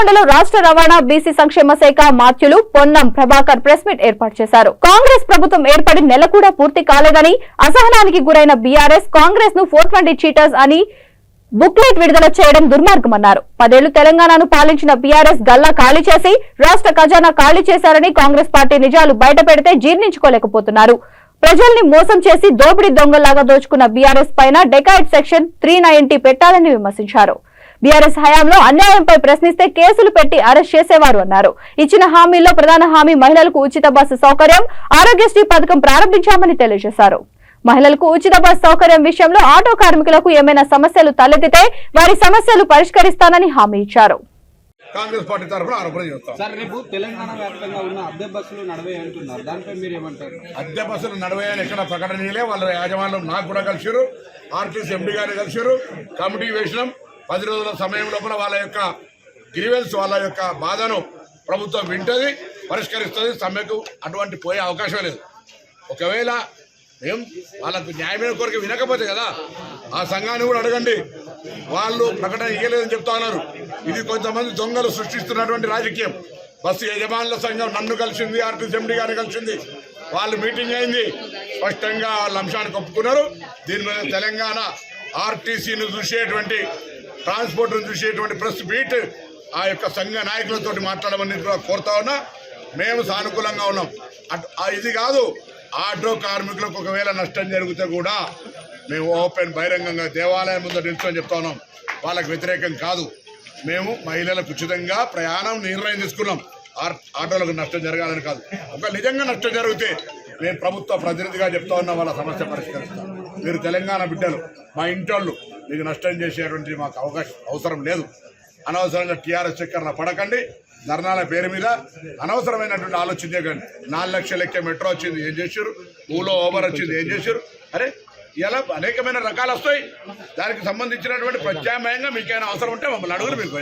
నల్గొండలో రాష్ట్ర రవాణా బీసీ సంక్షేమ శాఖ మాత్యులు పొన్నం ప్రభాకర్ ప్రెస్ మీట్ ఏర్పాటు చేశారు. కాంగ్రెస్ ప్రభుత్వం ఏర్పడి నెల కూడా పూర్తి కాలేదని అసహనానికి గురైన బీఆర్ఎస్ కాంగ్రెస్ను ఫోర్ ట్వంటీ చీటర్స్ అని బుక్లెట్ విడుదల చేయడం దుర్మార్గమన్నారు. పదేళ్ళు తెలంగాణను పాలించిన బీఆర్ఎస్ గల్లా ఖాళీ చేసి రాష్ట్ర ఖజానా ఖాళీ చేశారని కాంగ్రెస్ పార్టీ నిజాలు బయటపెడితే జీర్ణించుకోలేకపోతున్నారు. ప్రజల్ని మోసం చేసి దోపిడీ దొంగలాగా దోచుకున్న బీఆర్ఎస్ పైన డెకాయిట్ సెక్షన్ త్రీ పెట్టాలని విమర్శించారు. బీఆర్ఎస్ హయాంలో అన్యాయంపై ప్రశ్నిస్తే కేసులు పెట్టి అరెస్ట్ చేసేవారు అన్నారు. ఇచ్చిన హామీల్లో ప్రధాన హామీ మహిళలకు ఉచిత బస్సు సౌకర్యం ఆరోగ్యశ్రీ పథకం ప్రారంభించామని తెలియజేశారు. మహిళలకు ఉచిత బస్ సౌకర్యం విషయంలో ఆటో కార్మికులకు ఏమైనా సమస్యలు తలెత్తితే వారి సమస్యలు పరిష్కరిస్తానని హామీ ఇచ్చారు. కాంగ్రెస్ పార్టీ తరఫున ఆరోపణ చేస్తాం. సార్ రేపు తెలంగాణ వ్యాప్తంగా ఉన్న అద్దె బస్సులు నడవే అంటున్నారు. దానిపై మీరు ఏమంటారు అద్దె బస్సులు నడవేయని ఎక్కడ ప్రకటనలే వాళ్ళ యాజమాన్యం నాకు కూడా కలిసిరు ఆర్టీసీ ఎండి గారిని కలిసిరు కమిటీ వేసినాం. పది రోజుల సమయం లోపల వాళ్ళ యొక్క గ్రీవెన్స్ వాళ్ళ యొక్క బాధను ప్రభుత్వం వింటది పరిష్కరిస్తుంది సమ్మెకు అటువంటి పోయే అవకాశం లేదు. ఒకవేళ ఏం వాళ్ళకు న్యాయమైన కోరిక వినకపోతే కదా ఆ సంఘాన్ని కూడా అడగండి. వాళ్ళు ప్రకటన ఇయ్యలేదని చెప్తా ఉన్నారు. ఇది కొంతమంది దొంగలు సృష్టిస్తున్నటువంటి రాజకీయం. బస్సు యజమానుల సంఘం నన్ను కలిసింది ఆర్టీసీ ఎండి గారిని కలిసింది. వాళ్ళు మీటింగ్ అయింది. స్పష్టంగా వాళ్ళ అంశాన్ని ఒప్పుకున్నారు దీని మీద తెలంగాణ ఆర్టీసీని చూసేటువంటి ట్రాన్స్పోర్ట్ను చూసేటువంటి ప్రెస్ మీట్ ఆ యొక్క సంఘ నాయకులతో మాట్లాడమని కూడా కోరుతా ఉన్నా. మేము సానుకూలంగా ఉన్నాం. ఆ ఇది కాదు ఆటో కార్మికులకు ఒకవేళ నష్టం జరిగితే కూడా మేము ఓపెన్ బహిరంగంగా దేవాలయం ముందు నిల్చొని చెప్తా ఉన్నాం. వాళ్ళకు వ్యతిరేకం కాదు. మేము మహిళలకు ఉచితంగా ప్రయాణం నిర్ణయం తీసుకున్నాం. ఆటోలకు నష్టం జరగాలని కాదు. ఒక నిజంగా నష్టం జరిగితే నేను ప్రభుత్వ ప్రతినిధిగా చెప్తా ఉన్నా వాళ్ళ సమస్య పరిష్కరిస్తాం. మీరు తెలంగాణ బిడ్డలు మా ఇంటోళ్ళు మీకు నష్టం చేసేటువంటి మాకు అవకాశం అవసరం లేదు. అనవసరంగా టీఆర్ఎస్ చక్కర్న పడకండి. ధర్నాల పేరు మీద అనవసరమైనటువంటి ఆలోచన చేయకండి. నాలుగు లక్షల ఎక్కే మెట్రో వచ్చింది ఏం చేశారు? ఊలో ఓవర్ వచ్చింది ఏం చేశారు? అరే ఇలా అనేకమైన రకాలు వస్తాయి. దానికి సంబంధించినటువంటి ప్రత్యామ్నాయంగా మీకైనా అవసరం ఉంటే మమ్మల్ని అడుగులు మీకు